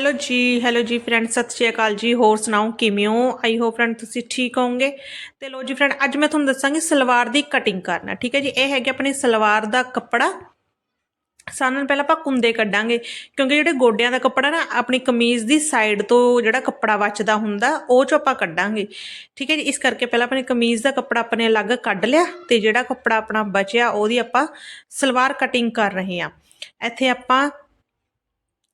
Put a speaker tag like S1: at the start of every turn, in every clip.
S1: Hello ਜੀ hello ਜੀ friend ਸਤਿ ਸ਼੍ਰੀ ਅਕਾਲ ਜੀ। ਹੋਰ ਸੁਣਾਓ, ਕਿਵੇਂ ਹੋ? ਆਈ ਹੋਪ ਫਰੈਂਡ ਤੁਸੀਂ ਠੀਕ ਹੋਵੋਗੇ। ਤੇ ਲੋ ਜੀ ਫਰੈਂਡ ਅੱਜ ਮੈਂ ਤੁਹਾਨੂੰ ਦੱਸਾਂਗੀ ਸਲਵਾਰ ਦੀ ਕਟਿੰਗ ਕਰਨਾ, ਠੀਕ ਹੈ ਜੀ? ਇਹ ਹੈਗੇ ਆਪਣੀ ਸਲਵਾਰ ਦਾ ਕੱਪੜਾ। ਸਾਨੂੰ ਪਹਿਲਾਂ ਆਪਾਂ ਕੁੰਦੇ ਕੱਢਾਂਗੇ, ਕਿਉਂਕਿ ਜਿਹੜੇ ਗੋਡਿਆਂ ਦਾ ਕੱਪੜਾ ਨਾ, ਆਪਣੀ ਕਮੀਜ਼ ਦੀ ਸਾਈਡ ਤੋਂ ਜਿਹੜਾ ਕੱਪੜਾ ਬਚਦਾ ਹੁੰਦਾ, ਉਹ ਚੋਂ ਆਪਾਂ ਕੱਢਾਂਗੇ। ਠੀਕ ਹੈ ਜੀ? ਇਸ ਕਰਕੇ ਪਹਿਲਾਂ ਆਪਣੀ ਕਮੀਜ਼ ਦਾ ਕੱਪੜਾ ਆਪਣੇ ਅਲੱਗ ਕੱਢ ਲਿਆ, ਤੇ ਜਿਹੜਾ ਕੱਪੜਾ ਆਪਣਾ ਬਚਿਆ, ਉਹਦੀ ਆਪਾਂ ਸਲਵਾਰ ਕਟਿੰਗ ਕਰ ਰਹੇ ਹਾਂ। ਇੱਥੇ ਆਪਾਂ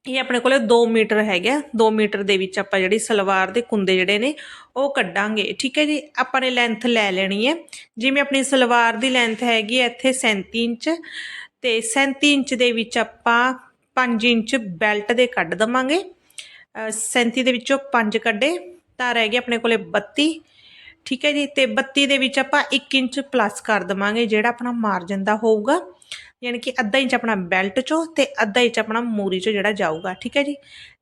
S1: ਇਹ ਆਪਣੇ ਕੋਲੇ 2 ਮੀਟਰ ਹੈਗਾ 2 ਮੀਟਰ ਦੇ ਵਿੱਚ ਆਪਾਂ ਜਿਹੜੀ ਸਲਵਾਰ ਦੇ ਕੁੰਦੇ ਜਿਹੜੇ ਨੇ, ਉਹ ਕੱਢਾਂਗੇ। ਠੀਕ ਹੈ ਜੀ? ਆਪਾਂ ਨੇ ਲੈਂਥ ਲੈ ਲੈਣੀ ਹੈ। ਜਿਵੇਂ ਆਪਣੀ ਸਲਵਾਰ ਦੀ ਲੈਂਥ ਹੈਗੀ ਹੈ ਇੱਥੇ 37 ਇੰਚ ਤੇ 37 ਇੰਚ ਦੇ ਵਿੱਚ ਆਪਾਂ 5 ਇੰਚ ਬੈਲਟ ਦੇ ਕੱਢ ਦਵਾਂਗੇ। 37 ਦੇ ਵਿੱਚੋਂ 5 ਕੱਢੇ। ਤਾਂ ਰਹਿ ਗਏ ਆਪਣੇ ਕੋਲੇ 32 ਠੀਕ ਹੈ ਜੀ? ਤੇ 32 ਦੇ ਵਿੱਚ ਆਪਾਂ 1 ਇੰਚ ਪਲੱਸ ਕਰ ਦਵਾਂਗੇ, ਜਿਹੜਾ ਆਪਣਾ ਮਾਰਜਨ ਦਾ ਹੋਊਗਾ। ਯਾਨੀ ਕਿ ਅੱਧਾ ਇੰਚ ਆਪਣਾ ਬੈਲਟ ਚੋਂ ਤੇ ਅੱਧਾ ਇੰਚ ਆਪਣਾ ਮੂਰੀ ਚੋਂ ਜਿਹੜਾ ਜਾਊਗਾ, ਠੀਕ ਹੈ ਜੀ?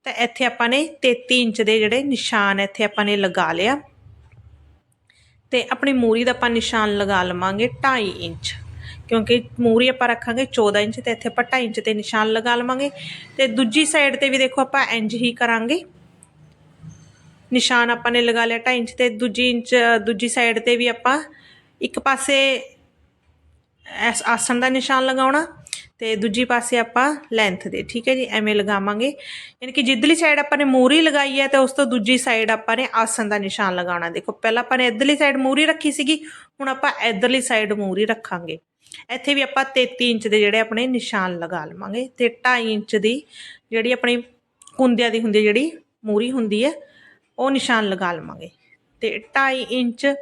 S1: ਤਾਂ ਇੱਥੇ ਆਪਾਂ ਨੇ 33 ਇੰਚ ਦੇ ਜਿਹੜੇ ਨਿਸ਼ਾਨ ਇੱਥੇ ਆਪਾਂ ਨੇ ਲਗਾ ਲਿਆ ਤੇ ਆਪਣੀ ਮੂਰੀ ਦਾ ਆਪਾਂ ਨਿਸ਼ਾਨ ਲਗਾ ਲਵਾਂਗੇ 2.5 ਇੰਚ, ਕਿਉਂਕਿ ਮੂਰੀ ਆਪਾਂ ਰੱਖਾਂਗੇ 14 ਇੰਚ ਤੇ ਇੱਥੇ ਆਪਾਂ 2.5 ਇੰਚ ਤੇ ਨਿਸ਼ਾਨ ਲਗਾ ਲਵਾਂਗੇ। ਤੇ ਦੂਜੀ ਸਾਈਡ ਤੇ ਵੀ ਦੇਖੋ ਆਪਾਂ ਇੰਜ ਹੀ ਕਰਾਂਗੇ। ਨਿਸ਼ਾਨ ਆਪਾਂ ਨੇ ਲਗਾ ਲਿਆ 2.5 ਇੰਚ ਤੇ ਦੂਜੀ ਇੰਚ, ਦੂਜੀ ਸਾਈਡ ਤੇ ਵੀ ਆਪਾਂ ਇੱਕ ਪਾਸੇ ਐਸ ਆਸਣ ਦਾ ਨਿਸ਼ਾਨ ਲਗਾਉਣਾ ਤੇ ਦੂਜੀ ਪਾਸੇ ਆਪਾਂ ਲੈਂਥ ਦੇ, ਠੀਕ ਹੈ ਜੀ? ਐਵੇਂ ਲਗਾਵਾਂਗੇ। ਯਾਨੀ ਕਿ ਜਿੱਧਰਲੀ ਸਾਈਡ ਆਪਾਂ ਨੇ ਮੂਰੀ ਲਗਾਈ ਹੈ ਤੇ ਉਸ ਤੋਂ ਦੂਜੀ ਸਾਈਡ ਆਪਾਂ ਨੇ ਆਸਣ ਦਾ ਨਿਸ਼ਾਨ ਲਗਾਉਣਾ। ਦੇਖੋ, ਪਹਿਲਾਂ ਆਪਾਂ ਨੇ ਇਧਰਲੀ ਸਾਈਡ ਮੂਰੀ ਰੱਖੀ ਸੀਗੀ, ਹੁਣ ਆਪਾਂ ਇਧਰਲੀ ਸਾਈਡ ਮੂਰੀ ਰੱਖਾਂਗੇ। ਇੱਥੇ ਵੀ ਆਪਾਂ 33 ਇੰਚ ਦੇ ਜਿਹੜੇ ਆਪਣੇ ਨਿਸ਼ਾਨ ਲਗਾ ਲਵਾਂਗੇ। ਤੇ 2.5 ਇੰਚ ਦੀ ਜਿਹੜੀ ਆਪਣੀ ਕੁੰਦਿਆਂ ਦੀ ਹੁੰਦੀ ਜਿਹੜੀ ਮੂਰੀ ਹੁੰਦੀ ਹੈ, ਉਹ ਨਿਸ਼ਾਨ ਲਗਾ ਲਵਾਂਗੇ। ਤੇ 2.5 ਇੰਚ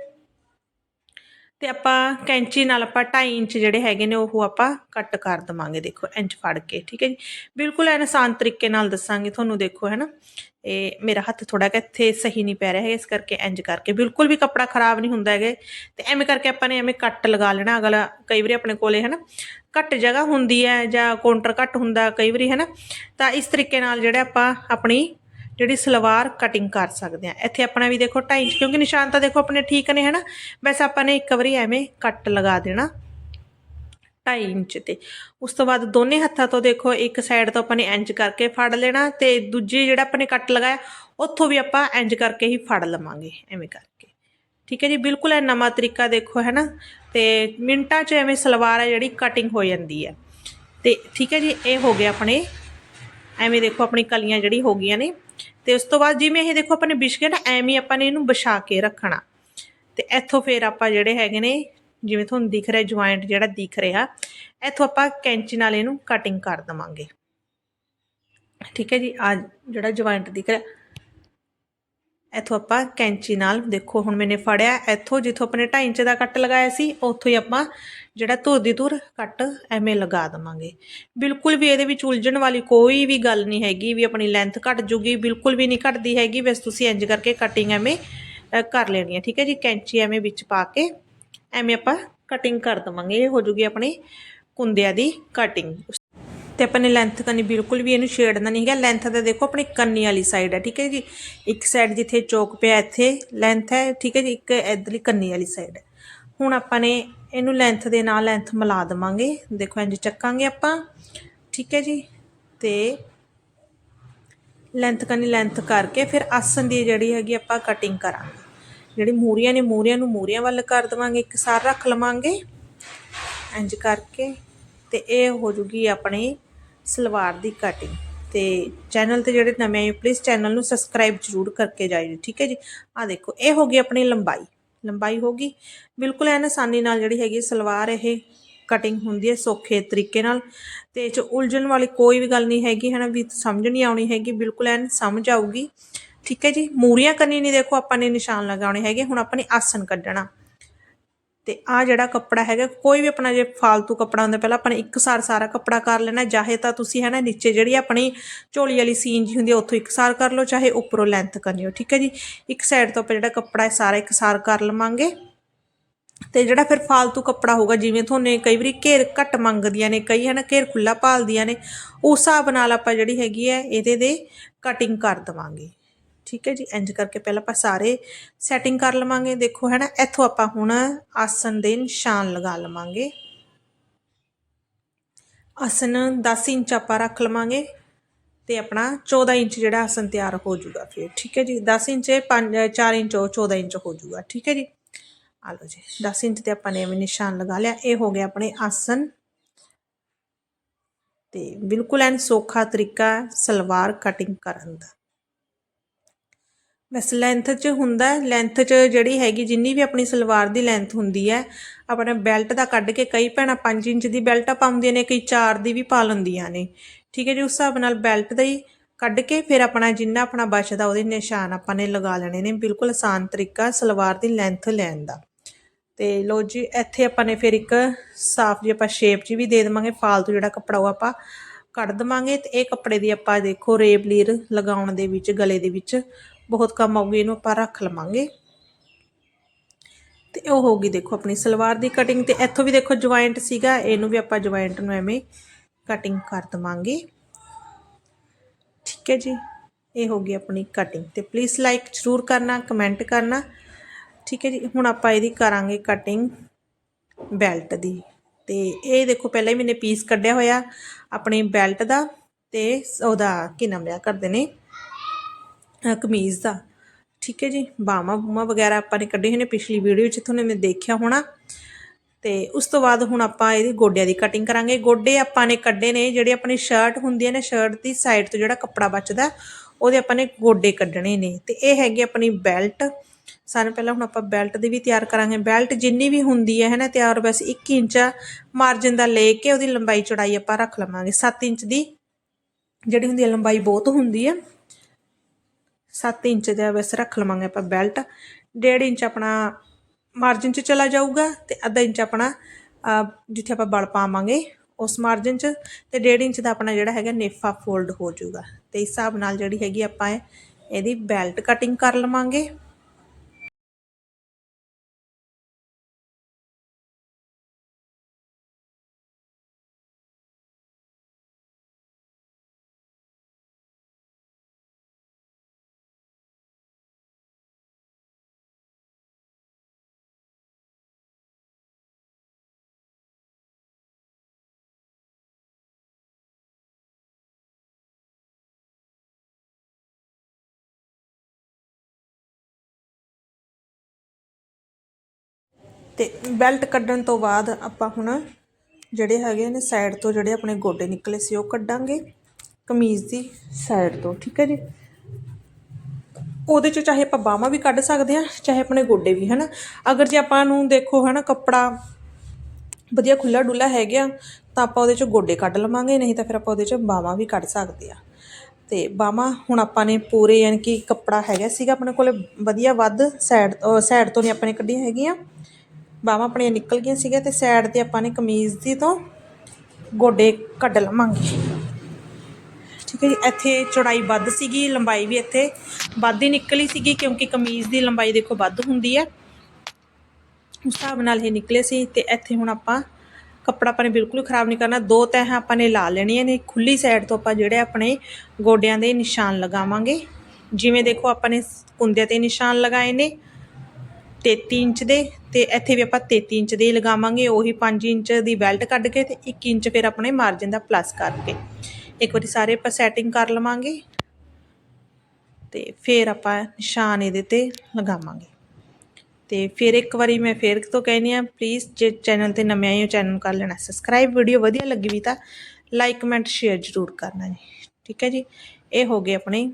S1: ਤੇ ਆਪਾਂ ਕੈਂਚੀ ਨਾਲ ਆਪਾਂ 2.5 ਇੰਚ ਜਿਹੜੇ ਹੈਗੇ ਨੇ, ਉਹ ਆਪਾਂ ਕੱਟ ਕਰ ਦਵਾਂਗੇ, ਦੇਖੋ, ਇੰਚ ਫੜ ਕੇ, ਠੀਕ ਹੈ ਜੀ? ਬਿਲਕੁਲ ਐਨ ਆਸਾਨ ਤਰੀਕੇ ਨਾਲ ਦੱਸਾਂਗੇ ਤੁਹਾਨੂੰ, ਦੇਖੋ, ਹੈ ਨਾ? ਇਹ ਮੇਰਾ ਹੱਥ ਥੋੜਾ ਕਿ ਇੱਥੇ ਸਹੀ ਨਹੀਂ ਪੈ ਰਿਹਾ ਹੈ ਇਸ ਕਰਕੇ ਇੰਜ ਕਰਕੇ। ਬਿਲਕੁਲ ਵੀ ਕੱਪੜਾ ਖਰਾਬ ਨਹੀਂ ਹੁੰਦਾ ਹੈਗੇ, ਤੇ ਐਵੇਂ ਕਰਕੇ ਆਪਾਂ ਨੇ ਐਵੇਂ ਕੱਟ ਲਗਾ ਲੈਣਾ, ਅਗਲਾ ਕਈ ਵਾਰੀ ਆਪਣੇ ਕੋਲੇ, ਹੈ ਨਾ? ਘੱਟ ਜਗ੍ਹਾ ਹੁੰਦੀ ਹੈ ਜਾਂ ਕਾਊਂਟਰ ਘੱਟ ਹੁੰਦਾ ਕਈ ਵਾਰੀ, ਹੈ ਨਾ? ਤਾਂ ਇਸ ਤਰੀਕੇ ਨਾਲ ਜਿਹੜਾ ਆਪਾਂ ਆਪਣੀ ਜਿਹੜੀ ਸਲਵਾਰ ਕਟਿੰਗ ਕਰ ਸਕਦੇ ਆ ਇੱਥੇ ਆਪਣਾ ਵੀ ਦੇਖੋ 2.5 ਇੰਚ, ਕਿਉਂਕਿ ਨਿਸ਼ਾਨ ਤਾਂ ਦੇਖੋ ਆਪਣੇ ਠੀਕ ਨੇ, ਹਨਾ? ਵੈਸੇ ਆਪਾਂ ਨੇ ਇੱਕ ਵਾਰੀ ਐਵੇਂ ਕੱਟ ਲਗਾ ਦੇਣਾ 2.5 ਇੰਚ ਤੇ। ਉਸ ਤੋਂ ਬਾਅਦ ਦੋਨੇ ਹੱਥਾਂ ਤੋਂ ਦੇਖੋ, ਇੱਕ ਸਾਈਡ ਤੋਂ ਆਪਾਂ ਨੇ ਇੰਜ ਕਰਕੇ ਫੜ ਲੈਣਾ ਤੇ ਦੂਜੀ ਜਿਹੜਾ ਆਪਾਂ ਨੇ ਕੱਟ ਲਗਾਇਆ, ਉੱਥੋਂ ਵੀ ਆਪਾਂ ਇੰਜ ਕਰਕੇ ਹੀ ਫੜ ਲਵਾਂਗੇ, ਐਵੇਂ ਕਰਕੇ। ਠੀਕ ਹੈ ਜੀ? ਬਿਲਕੁਲ ਇਹ ਨਵਾਂ ਤਰੀਕਾ ਦੇਖੋ ਹੈ ਨਾ ਤੇ ਮਿੰਟਾਂ 'ਚ ਐਵੇਂ ਸਲਵਾਰ ਹੈ ਜਿਹੜੀ ਕਟਿੰਗ ਹੋ ਜਾਂਦੀ ਹੈ। ਤੇ ਠੀਕ ਹੈ ਜੀ? ਇਹ ਹੋ ਗਿਆ ਆਪਣੇ, ਐਵੇਂ ਦੇਖੋ ਆਪਣੀ ਕਲੀਆਂ ਜਿਹੜੀ ਹੋ ਗਈਆਂ ਨੇ। ਤੇ ਉਸ ਤੋਂ ਬਾਅਦ ਜਿਵੇਂ ਇਹ ਦੇਖੋ ਆਪਾਂ ਨੇ ਵਿਛ ਕੇ ਨਾ, ਐਵੇਂ ਆਪਾਂ ਨੇ ਇਹਨੂੰ ਵਿਛਾ ਕੇ ਰੱਖਣਾ। ਤੇ ਇੱਥੋਂ ਫੇਰ ਆਪਾਂ ਜਿਹੜੇ ਹੈਗੇ ਨੇ, ਜਿਵੇਂ ਤੁਹਾਨੂੰ ਦਿਖ ਰਿਹਾ ਜੁਆਇੰਟ ਜਿਹੜਾ ਦਿਖ ਰਿਹਾ, ਇੱਥੋਂ ਆਪਾਂ ਕੈਂਚੀ ਨਾਲ ਇਹਨੂੰ ਕਟਿੰਗ ਕਰ ਦਵਾਂਗੇ। ਠੀਕ ਹੈ ਜੀ ਆ ਜਿਹੜਾ ਜੁਆਇੰਟ ਦਿਖ ਰਿਹਾ ਇੱਥੋਂ ਆਪਾਂ ਕੈਂਚੀ ਨਾਲ ਦੇਖੋ, ਹੁਣ ਮੈਨੇ ਫੜਿਆ ਇੱਥੋਂ, ਜਿੱਥੋਂ ਆਪਣੇ 2.5 ਇੰਚ ਦਾ ਕੱਟ ਲਗਾਇਆ ਸੀ, ਉੱਥੋਂ ਹੀ ਆਪਾਂ ਜਿਹੜਾ ਧੁਰ ਦੀ ਧੁਰ ਕੱਟ ਐਵੇਂ ਲਗਾ ਦਵਾਂਗੇ। ਬਿਲਕੁਲ ਵੀ ਇਹਦੇ ਵਿੱਚ ਉਲਝਣ ਵਾਲੀ ਕੋਈ ਵੀ ਗੱਲ ਨਹੀਂ ਹੈਗੀ ਵੀ ਆਪਣੀ ਲੈਂਥ ਘਟ ਜੂਗੀ, ਬਿਲਕੁਲ ਵੀ ਨਹੀਂ ਘਟਦੀ ਹੈਗੀ, ਬਸ ਤੁਸੀਂ ਇੰਜ ਕਰਕੇ ਕਟਿੰਗ ਐਵੇਂ ਕਰ ਲੈਣੀ ਹੈ, ਠੀਕ ਹੈ ਜੀ? ਕੈਂਚੀ ਐਵੇਂ ਵਿੱਚ ਪਾ ਕੇ ਐਵੇਂ ਆਪਾਂ ਕਟਿੰਗ ਕਰ ਦਵਾਂਗੇ, ਇਹ ਹੋ ਜੂਗੀ ਆਪਣੀ ਕੁੰਦਿਆਂ ਦੀ ਕਟਿੰਗ ਤੇ ਆਪਾਂ ਨੇ ਲੈਂਥ ਕਰਨੀ ਬਿਲਕੁਲ ਵੀ ਇਹਨੂੰ ਛੇੜਨਾ ਨਹੀਂ ਹੈਗਾ। ਲੈਂਥ ਦਾ ਦੇਖੋ ਆਪਣੀ ਕੰਨੀ ਵਾਲੀ ਸਾਈਡ ਹੈ, ਠੀਕ ਹੈ ਜੀ। ਇੱਕ ਸਾਈਡ ਜਿੱਥੇ ਚੌਕ ਪਿਆ, ਇੱਥੇ ਲੈਂਥ ਹੈ, ਠੀਕ ਹੈ ਜੀ। ਇੱਕ ਇਧਰਲੀ ਕੰਨੀ ਵਾਲੀ ਸਾਈਡ ਹੈ। ਹੁਣ ਆਪਾਂ ਨੇ ਇਹਨੂੰ ਲੈਂਥ ਦੇ ਨਾਲ ਲੈਂਥ ਮਿਲਾ ਦਵਾਂਗੇ। ਦੇਖੋ ਇੰਜ ਚੱਕਾਂਗੇ ਆਪਾਂ, ਠੀਕ ਹੈ ਜੀ। ਤੇ ਲੈਂਥ ਕਰਨੀ ਲੈਂਥ ਕਰਕੇ ਫਿਰ ਆਸਨ ਦੀ ਜਿਹੜੀ ਹੈਗੀ ਆਪਾਂ ਕਟਿੰਗ ਕਰਾਂਗੇ। ਜਿਹੜੀ ਮੂਰੀਆਂ ਨੇ ਮੂਰੀਆਂ ਨੂੰ ਮੂਰੀਆਂ ਵੱਲ ਕਰ ਦਵਾਂਗੇ, ਇੱਕ ਸਾਰ ਰੱਖ ਲਵਾਂਗੇ। ਇੰਜ ਕਰਕੇ ਤੇ ਇਹ ਹੋ ਜੂਗੀ ਆਪਣੀ ਸਲਵਾਰ ਦੀ ਕਟਿੰਗ ਤੇ ਚੈਨਲ ਤੇ ਜਿਹੜੇ ਨਵੇਂ ਆਏ ਪਲੀਜ਼ ਚੈਨਲ ਨੂੰ ਸਬਸਕ੍ਰਾਈਬ ਜ਼ਰੂਰ ਕਰਕੇ ਜਾਇਓ ਠੀਕ ਹੈ ਜੀ? ਆ ਦੇਖੋ, ਇਹ ਹੋ ਗਈ ਆਪਣੀ ਲੰਬਾਈ। ਲੰਬਾਈ ਹੋ ਗਈ। ਬਿਲਕੁਲ ਐਨ ਆਸਾਨੀ ਨਾਲ ਜਿਹੜੀ ਹੈਗੀ ਸਲਵਾਰ ਇਹ ਕਟਿੰਗ ਹੁੰਦੀ ਹੈ ਸੌਖੇ ਤਰੀਕੇ ਨਾਲ। ਤੇ ਚ ਉਲਝਣ ਵਾਲੀ ਕੋਈ ਵੀ ਗੱਲ ਨਹੀਂ ਹੈਗੀ, ਹਨਾ ਵੀ ਸਮਝ ਨਹੀਂ ਆਉਣੀ ਹੈਗੀ, ਬਿਲਕੁਲ ਐਨ ਸਮਝ ਆਊਗੀ। ਠੀਕ ਹੈ ਜੀ? ਮੂਰੀਆਂ ਕਰਨੀ ਨਹੀਂ ਦੇਖੋ ਆਪਾਂ ਨੇ ਨਿਸ਼ਾਨ ਲਗਾਉਣੇ ਹੈਗੇ, ਹੁਣ ਆਪਾਂ ਨੇ ਆਸਣ ਕੱਢਣਾ। ਤੇ ਆ ਜਿਹੜਾ ਕੱਪੜਾ ਹੈਗਾ, ਕੋਈ ਵੀ ਆਪਣਾ ਜੇ ਫਾਲਤੂ ਕੱਪੜਾ ਹੁੰਦਾ, ਪਹਿਲਾਂ ਆਪਾਂ ਇੱਕਸਾਰ ਸਾਰਾ ਕੱਪੜਾ ਕਰ ਲੈਣਾ, ਚਾਹੇ ਤਾਂ ਤੁਸੀਂ ਹੈ ਨਾ ਨੀਚੇ ਜਿਹੜੀ ਆਪਣੀ ਝੋਲੀ ਵਾਲੀ ਸੀਨ ਜੀ ਹੁੰਦੀ ਹੈ ਉੱਥੋਂ ਇੱਕ ਸਾਰ ਕਰ ਲਓ, ਚਾਹੇ ਉੱਪਰੋਂ ਲੈਂਥ ਕਰਨੀ ਹੋ ਠੀਕ ਹੈ ਜੀ? ਇੱਕ ਸਾਈਡ ਤੋਂ ਆਪਾਂ ਜਿਹੜਾ ਕੱਪੜਾ ਹੈ, ਸਾਰਾ ਇੱਕਸਾਰ ਕਰ ਲਵਾਂਗੇ। ਤੇ ਜਿਹੜਾ ਫਿਰ ਫਾਲਤੂ ਕੱਪੜਾ ਹੋਗਾ ਜਿਵੇਂ ਤੁਹਾਨੂੰ ਕਈ ਵਾਰੀ ਘੇਰ ਘੱਟ ਮੰਗਦੀਆਂ ਨੇ, ਕਈ ਹੈ ਨਾ ਘੇਰ ਖੁੱਲਾ ਪਾਲਦੀਆਂ ਨੇ, ਉਸ ਹਿਸਾਬ ਨਾਲ ਆਪਾਂ ਜਿਹੜੀ ਹੈਗੀ ਹੈ, ਇਹਦੇ ਦੇ ਕਟਿੰਗ ਕਰ ਦਵਾਂਗੇ। ਠੀਕ ਹੈ ਜੀ ਇੰਜ ਕਰਕੇ ਪਹਿਲਾਂ ਆਪਾਂ ਸਾਰੇ ਸੈਟਿੰਗ ਕਰ ਲਵਾਂਗੇ। ਦੇਖੋ ਹੈ ਨਾ ਇੱਥੋਂ ਆਪਾਂ ਹੁਣ ਆਸਨ ਦੇ ਨਿਸ਼ਾਨ ਲਗਾ ਲਵਾਂਗੇ। ਆਸਨ 10 ਇੰਚ ਆਪਾਂ ਰੱਖ ਲਵਾਂਗੇ ਤੇ ਆਪਣਾ 14 ਇੰਚ ਜਿਹੜਾ ਆਸਨ ਤਿਆਰ ਹੋ ਜਾਊਗਾ ਫਿਰ, ਠੀਕ ਹੈ ਜੀ। 10 ਇੰਚ 5 4 ਇੰਚ, ਉਹ 14 ਇੰਚ ਹੋ ਜਾਊਗਾ ਠੀਕ ਹੈ ਜੀ। ਆ ਲਓ ਜੀ 10 ਇੰਚ ਤੇ ਆਪਾਂ ਨੇ ਐਵੇਂ ਨਿਸ਼ਾਨ ਲਗਾ ਲਿਆ। ਇਹ ਹੋ ਗਿਆ ਆਪਣੇ ਆਸਨ ਤੇ ਬਿਲਕੁਲ ਐਨ ਸੌਖਾ ਤਰੀਕਾ ਸਲਵਾਰ ਕਟਿੰਗ ਕਰਨ ਦਾ। ਵੈਸੇ ਲੈਂਥ 'ਚ ਹੁੰਦਾ ਲੈਂਥ 'ਚ ਜਿਹੜੀ ਹੈਗੀ, ਜਿੰਨੀ ਵੀ ਆਪਣੀ ਸਲਵਾਰ ਦੀ ਲੈਂਥ ਹੁੰਦੀ ਹੈ, ਆਪਣੇ ਬੈਲਟ ਦਾ ਕੱਢ ਕੇ ਕਈ ਭੈਣਾਂ 5 ਇੰਚ ਦੀ ਬੈਲਟ ਪਾਉਂਦੀਆਂ ਨੇ, ਕਈ 4 ਦੀ ਵੀ ਪਾ ਲੈਂਦੀਆਂ ਨੇ। ਠੀਕ ਹੈ ਜੀ, ਉਸ ਹਿਸਾਬ ਨਾਲ ਬੈਲਟ ਦਾ ਹੀ ਕੱਢ ਕੇ ਫਿਰ ਆਪਣਾ ਜਿੰਨਾ ਆਪਣਾ ਬਚਦਾ, ਉਹਦੇ ਨਿਸ਼ਾਨ ਆਪਾਂ ਨੇ ਲਗਾ ਲੈਣੇ ਨੇ, ਬਿਲਕੁਲ ਆਸਾਨ ਤਰੀਕਾ ਸਲਵਾਰ ਦੀ ਲੈਂਥ ਲੈਣ ਦਾ। ਤੇ ਲੋ ਜੀ, ਇੱਥੇ ਆਪਾਂ ਨੇ ਫਿਰ ਇੱਕ ਸਾਫ਼ ਜਿਹੀ ਆਪਾਂ ਸ਼ੇਪ 'ਚ ਵੀ ਦੇ ਦੇਵਾਂਗੇ, ਫਾਲਤੂ ਜਿਹੜਾ ਕੱਪੜਾ ਉਹ ਆਪਾਂ ਕੱਢ ਦਵਾਂਗੇ। ਤੇ ਇਹ ਕੱਪੜੇ ਦੀ ਆਪਾਂ ਦੇਖੋ ਰੇਬ ਲੀਰ ਲਗਾਉਣ ਦੇ ਵਿੱਚ, ਗਲੇ ਦੇ ਵਿੱਚ ਬਹੁਤ ਕੰਮ ਆਊਗੀ, ਇਹਨੂੰ ਆਪਾਂ ਰੱਖ ਲਵਾਂਗੇ। ਤੇ ਉਹ ਹੋ ਗਈ ਦੇਖੋ ਆਪਣੀ ਸਲਵਾਰ ਦੀ ਕਟਿੰਗ ਤੇ ਇੱਥੋਂ ਵੀ ਦੇਖੋ ਜੁਆਇੰਟ ਸੀਗਾ, ਇਹਨੂੰ ਵੀ ਆਪਾਂ ਜੁਆਇੰਟ ਨੂੰ ਐਵੇਂ ਕਟਿੰਗ ਕਰ ਦਵਾਂਗੇ। ਠੀਕ ਹੈ ਜੀ, ਇਹ ਹੋ ਗਈ ਆਪਣੀ ਕਟਿੰਗ ਤੇ ਪਲੀਜ਼ ਲਾਈਕ ਜ਼ਰੂਰ ਕਰਨਾ ਕਮੈਂਟ ਕਰਨਾ। ਠੀਕ ਹੈ ਜੀ, ਹੁਣ ਆਪਾਂ ਇਹਦੀ ਕਰਾਂਗੇ ਕਟਿੰਗ ਬੈਲਟ ਦੀ। ਤੇ ਇਹ ਦੇਖੋ ਪਹਿਲਾਂ ਹੀ ਮੈਨੇ ਪੀਸ ਕੱਢਿਆ ਹੋਇਆ, ਆਪਣੀ ਬੈਲਟ ਦਾ ਤੇ ਉਹਦਾ ਕੀ ਨਾਮ ਲਿਆ ਕਰਦੇ ਨੇ? ਕਮੀਜ਼ ਦਾ। ਠੀਕ ਹੈ ਜੀ ਬਾਹਾਂ ਬੂਮਾ ਵਗੈਰਾ ਆਪਾਂ ਨੇ ਕੱਢੇ ਹੋਏ ਨੇ ਪਿਛਲੀ ਵੀਡੀਓ 'ਚ ਤੁਹਾਨੂੰ ਮੈਂ ਦੇਖਿਆ ਹੋਣਾ। ਤੇ ਉਸ ਤੋਂ ਬਾਅਦ ਹੁਣ ਆਪਾਂ ਇਹਦੀ ਗੋਡਿਆਂ ਦੀ ਕਟਿੰਗ ਕਰਾਂਗੇ। ਗੋਡੇ ਆਪਾਂ ਨੇ ਕੱਢੇ ਨੇ, ਜਿਹੜੇ ਆਪਣੀ ਸ਼ਰਟ ਹੁੰਦੀ ਹੈ ਨਾ ਸ਼ਰਟ ਦੀ ਸਾਈਡ ਤੋਂ ਜਿਹੜਾ ਕੱਪੜਾ ਬਚਦਾ, ਉਹਦੇ ਆਪਾਂ ਨੇ ਗੋਡੇ ਕੱਢਣੇ ਨੇ। ਤੇ ਇਹ ਹੈਗੀ ਆਪਣੀ ਬੈਲਟ ਸਾਨੂੰ ਪਹਿਲਾਂ ਹੁਣ ਆਪਾਂ ਬੈਲਟ ਦੀ ਵੀ ਤਿਆਰ ਕਰਾਂਗੇ। ਬੈਲਟ ਜਿੰਨੀ ਵੀ ਹੁੰਦੀ ਹੈ ਹੈ ਨਾ ਤਿਆਰ ਬਸ 1 ਇੰਚ ਮਾਰਜਨ ਦਾ ਲੈ ਕੇ ਉਹਦੀ ਲੰਬਾਈ ਚੌੜਾਈ ਆਪਾਂ ਰੱਖ ਲਵਾਂਗੇ। 7 ਇੰਚ ਦੀ ਜਿਹੜੀ ਹੁੰਦੀ ਹੈ, ਲੰਬਾਈ ਬਹੁਤ ਹੁੰਦੀ ਹੈ। 7 ਇੰਚ ਦਾ ਬਸ ਰੱਖ ਲਵਾਂਗੇ ਆਪਾਂ ਬੈਲਟ। 1.5 ਇੰਚ ਆਪਣਾ ਮਾਰਜਨ 'ਚ ਚਲਾ ਜਾਊਗਾ ਤੇ ਅੱਧਾ ਇੰਚ ਆਪਣਾ ਜਿੱਥੇ ਆਪਾਂ ਬਲ ਪਾਵਾਂਗੇ, ਉਸ ਮਾਰਜਨ 'ਚ ਤੇ 1.5 ਇੰਚ ਦਾ ਆਪਣਾ ਜਿਹੜਾ ਹੈਗਾ ਨੇਫਾ ਫੋਲਡ ਹੋ ਜਾਊਗਾ। ਤੇ ਇਸ ਹਿਸਾਬ ਨਾਲ ਜਿਹੜੀ ਹੈਗੀ ਆਪਾਂ ਇਹ- ਇਹਦੀ ਬੈਲਟ ਕਟਿੰਗ ਕਰ ਲਵਾਂਗੇ। ਤੇ ਬੈਲਟ ਕੱਢਣ ਤੋਂ ਬਾਅਦ ਆਪਾਂ ਹੁਣ ਜਿਹੜੇ ਹੈਗੇ ਨੇ ਸਾਈਡ ਤੋਂ ਜਿਹੜੇ ਆਪਣੇ ਗੋਡੇ ਨਿਕਲੇ ਸੀ ਉਹ ਕੱਢਾਂਗੇ ਕਮੀਜ਼ ਦੀ ਸਾਈਡ ਤੋਂ, ਠੀਕ ਹੈ ਜੀ? ਉਹਦੇ ਚ ਚਾਹੇ ਆਪਾਂ ਬਾਹਾਂ ਵੀ ਕੱਢ ਸਕਦੇ ਹਾਂ, ਚਾਹੇ ਆਪਣੇ ਗੋਡੇ ਵੀ, ਹਨਾ? ਅਗਰ ਜੇ ਆਪਾਂ ਨੂੰ ਦੇਖੋ, ਹਨਾ, ਕੱਪੜਾ ਵਧੀਆ ਖੁੱਲਾ ਡੁੱਲਾ ਹੈਗਾ ਤਾਂ ਆਪਾਂ ਉਹਦੇ ਚ ਗੋਡੇ ਕੱਢ ਲਵਾਂਗੇ, ਨਹੀਂ ਤਾਂ ਫਿਰ ਆਪਾਂ ਉਹਦੇ ਚ ਬਾਹਾਂ ਵੀ ਕੱਢ ਸਕਦੇ ਆ ਤੇ ਬਾਹਾਂ ਹੁਣ ਆਪਾਂ ਨੇ ਪੂਰੇ ਯਾਨੀ ਕਿ ਕੱਪੜਾ ਹੈਗਾ ਸੀਗਾ ਆਪਣੇ ਕੋਲੇ, ਵਧੀਆ ਵੱਧ ਸਾਈਡ ਸਾਈਡ ਤੋਂ ਨਹੀਂ ਆਪਾਂ ਨੇ ਕੱਢੀਆਂ ਹੈਗੀਆਂ। ਬਾਹਾਂ ਆਪਣੀਆਂ ਨਿਕਲ ਗਈਆਂ ਸੀਗੀਆਂ ਤੇ ਸਾਈਡ ਤੇ ਆਪਾਂ ਨੇ ਕਮੀਜ਼ ਦੀ ਤੋਂ ਗੋਡੇ ਕੱਢ ਲਵਾਂਗੇ। ਠੀਕ ਹੈ ਜੀ, ਇੱਥੇ ਚੌੜਾਈ ਵੱਧ ਸੀਗੀ, ਲੰਬਾਈ ਵੀ ਇੱਥੇ ਵੱਧ ਹੀ ਨਿਕਲੀ ਸੀਗੀ ਕਿਉਂਕਿ ਕਮੀਜ਼ ਦੀ ਲੰਬਾਈ ਦੇਖੋ ਵੱਧ ਹੁੰਦੀ ਹੈ ਉਸ ਹਿਸਾਬ ਨਾਲ ਇਹ ਨਿਕਲੇ ਸੀ ਤੇ ਇੱਥੇ ਹੁਣ ਆਪਾਂ ਕੱਪੜਾ ਆਪਾਂ ਨੇ ਬਿਲਕੁਲ ਖਰਾਬ ਨਹੀਂ ਕਰਨਾ। ਦੋ ਤਹਿ ਆਪਾਂ ਨੇ ਲਾ ਲੈਣੀਆਂ ਨੇ, ਖੁੱਲੀ ਸਾਈਡ ਤੋਂ ਆਪਾਂ ਜਿਹੜੇ ਆਪਣੇ ਗੋਡਿਆਂ ਦੇ ਨਿਸ਼ਾਨ ਲਗਾਵਾਂਗੇ। ਜਿਵੇਂ ਦੇਖੋ ਆਪਾਂ ਨੇ ਕੁੰਦਿਆਂ ਤੇ ਨਿਸ਼ਾਨ ਲਗਾਏ ਨੇ 33 ਇੰਚ ਦੇ ਤੇ ਇੱਥੇ ਵੀ ਆਪਾਂ 33 ਇੰਚ ਦੇ ਹੀ ਲਗਾਵਾਂਗੇ, ਉਹੀ 5 ਇੰਚ ਦੀ ਬੈਲਟ ਕੱਢ ਕੇ ਤੇ 1 ਇੰਚ ਫਿਰ ਆਪਣੇ ਮਾਰਜਨ ਦਾ ਪਲੱਸ ਕਰਕੇ। ਇੱਕ ਵਾਰੀ ਸਾਰੇ ਆਪਾਂ ਸੈਟਿੰਗ ਕਰ ਲਵਾਂਗੇ ਤੇ ਫਿਰ ਆਪਾਂ ਨਿਸ਼ਾਨ ਇਹਦੇ ਤੇ ਲਗਾਵਾਂਗੇ। ਤੇ ਫਿਰ ਇੱਕ ਵਾਰੀ ਮੈਂ ਫੇਰ ਤੋਂ ਕਹਿੰਦੀ ਆ ਪਲੀਜ਼ ਜੇ ਚੈਨਲ ਤੇ ਨਵੇਂ ਆਏ ਹੋ ਚੈਨਲ ਕਰ ਲੈਣਾ ਸਬਸਕ੍ਰਾਈਬ ਵੀਡੀਓ ਵਧੀਆ ਲੱਗੀ ਵੀ ਤਾਂ ਲਾਈਕ ਕਮੈਂਟ ਸ਼ੇਅਰ ਜ਼ਰੂਰ ਕਰਨਾ ਜੀ। ਠੀਕ ਹੈ ਜੀ? ਇਹ ਹੋ ਗਏ ਆਪਣੇ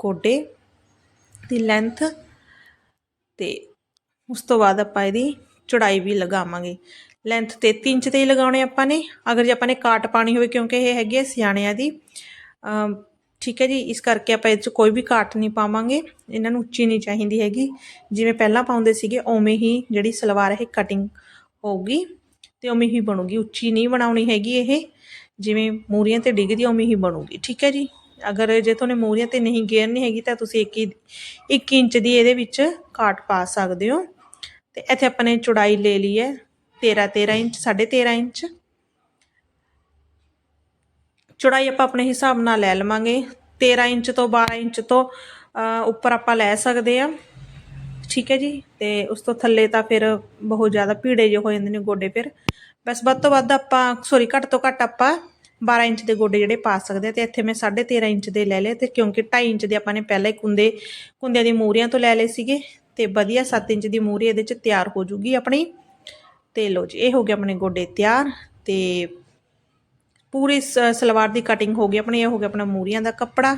S1: ਗੋਡੇ ਦੀ ਲੈਂਥ ਤੇ ਉਸ ਤੋਂ ਬਾਅਦ ਆਪਾਂ ਇਹਦੀ ਚੌੜਾਈ ਵੀ ਲਗਾਵਾਂਗੇ। ਲੈਂਥ 33 ਇੰਚ ਤੇ ਹੀ ਲਗਾਉਣੇ ਆਪਾਂ ਨੇ। ਅਗਰ ਜੇ ਆਪਾਂ ਨੇ ਕਾਟ ਪਾਣੀ ਹੋਵੇ, ਕਿਉਂਕਿ ਇਹ ਹੈਗੀ ਹੈ ਸਿਆਣਿਆਂ ਦੀ ਠੀਕ ਹੈ ਜੀ, ਇਸ ਕਰਕੇ ਆਪਾਂ ਇਹ 'ਚ ਕੋਈ ਵੀ ਕਾਟ ਨਹੀਂ ਪਾਵਾਂਗੇ। ਇਹਨਾਂ ਨੂੰ ਉੱਚੀ ਨਹੀਂ ਚਾਹੀਦੀ ਹੈਗੀ। ਜਿਵੇਂ ਪਹਿਲਾਂ ਪਾਉਂਦੇ ਸੀਗੇ, ਉਵੇਂ ਹੀ ਜਿਹੜੀ ਸਲਵਾਰ ਇਹ ਕਟਿੰਗ ਹੋਊਗੀ ਤੇ ਉਵੇਂ ਹੀ ਬਣੂਗੀ। ਉੱਚੀ ਨਹੀਂ ਬਣਾਉਣੀ ਹੈਗੀ ਇਹ। ਜਿਵੇਂ ਮੂਰੀਆਂ ਤੇ ਡਿੱਗਦੀ ਉਵੇਂ ਹੀ ਬਣੂਗੀ। ਠੀਕ ਹੈ ਜੀ? ਅਗਰ ਜੇ ਤੁਹਾਨੂੰ ਮੂਰੀਆਂ ਤੇ ਨਹੀਂ ਗੇਰਨੀ ਹੈਗੀ, ਤਾਂ ਤੁਸੀਂ ਇੱਕ ਹੀ 1 ਇੰਚ ਦੀ ਇਹਦੇ ਵਿੱਚ ਕਾਟ ਪਾ ਸਕਦੇ ਹੋ। ਤੇ ਇੱਥੇ ਆਪਾਂ ਨੇ ਚੌੜਾਈ ਲੈ ਲਈ ਹੈ 13 13 ਇੰਚ 13.5 ਇੰਚ। ਚੌੜਾਈ ਆਪਾਂ ਆਪਣੇ ਹਿਸਾਬ ਨਾਲ ਲੈ ਲਵਾਂਗੇ। 13 ਇੰਚ ਤੋਂ 12 ਇੰਚ ਤੋਂ ਉੱਪਰ ਆਪਾਂ ਲੈ ਸਕਦੇ ਆ ਠੀਕ ਹੈ ਜੀ? ਤੇ ਉਸ ਤੋਂ ਥੱਲੇ ਤਾਂ ਫਿਰ ਬਹੁਤ ਜ਼ਿਆਦਾ ਭੀੜੇ ਜਿਹੇ ਹੋ ਜਾਂਦੇ ਨੇ ਗੋਡੇ ਫਿਰ। ਬਸ ਵੱਧ ਤੋਂ ਵੱਧ ਆਪਾਂ ਸੌਰੀ ਘੱਟ ਤੋਂ ਘੱਟ ਆਪਾਂ 12 ਇੰਚ ਦੇ ਗੋਡੇ ਜਿਹੜੇ ਪਾ ਸਕਦੇ ਆ ਤੇ ਇੱਥੇ ਮੈਂ 13.5 ਇੰਚ ਦੇ ਲੈ ਲਏ ਤੇ ਕਿਉਂਕਿ 2.5 ਇੰਚ ਦੇ ਆਪਾਂ ਨੇ ਪਹਿਲਾਂ ਹੀ ਕੁੰਦੇ, ਕੁੰਦਿਆਂ ਦੀ ਮੂਰੀਆਂ ਤੋਂ ਲੈ ਲਏ ਸੀਗੇ। ਤੇ ਵਧੀਆ 7 ਇੰਚ ਦੀ ਮੂਰੀ ਇਹਦੇ ਚ ਤਿਆਰ ਹੋ ਜੂਗੀ ਆਪਣੀ। ਤੇ ਲੋ ਜੀ, ਇਹ ਹੋ ਗਏ ਆਪਣੇ ਗੋਡੇ ਤਿਆਰ ਤੇ ਪੂਰੀ ਸ- ਸਲਵਾਰ ਦੀ ਕਟਿੰਗ ਹੋ ਗਈ ਆਪਣੀ, ਇਹ ਹੋ ਗਿਆ ਆਪਣਾ ਮੂਰੀਆਂ ਦਾ ਕੱਪੜਾ।